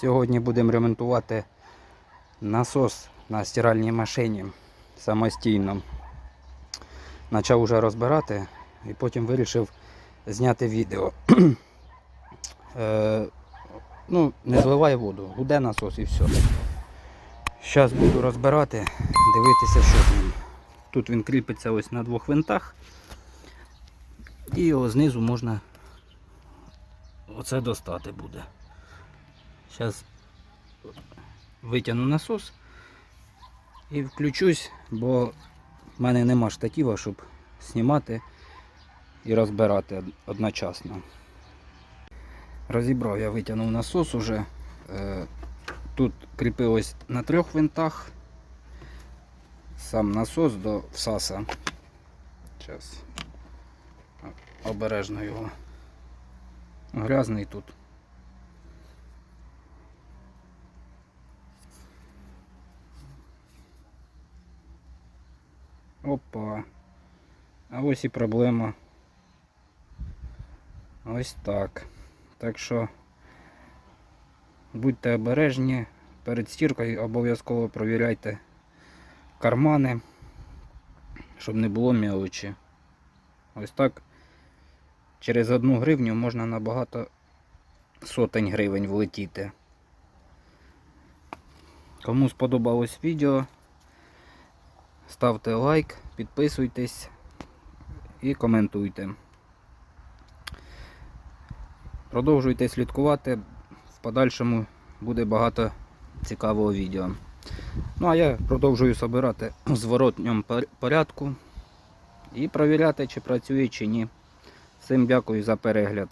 Сьогодні будемо ремонтувати насос на стиральній машині самостійно. Почав уже розбирати і потім вирішив зняти відео. е, ну, не зливай воду, гуде насос і все. Зараз буду розбирати, дивитися, що з ним. Тут він кріпиться ось на двох винтах. І його знизу можна оце достати буде. Зараз витягну насос і включусь, бо в мене нема штатива, щоб знімати і розбирати одночасно. Розібрав я витягнув насос уже. Е, Тут кріпилось на трьох винтах. Сам насос до всаса. Зараз обережно його. Грязний тут. Опа. А ось і проблема. Ось так. Так що будьте обережні. Перед стіркою обов'язково провіряйте кармани, щоб не було мелочі. Ось так через одну гривню можна на багато сотень гривень влетіти. Кому сподобалось відео, ставте лайк, підписуйтесь і коментуйте. Продовжуйте слідкувати, в подальшому буде багато цікавого відео. Ну а я продовжую збирати в зворотньому порядку і провіряти, чи працює, чи ні. Всім дякую за перегляд.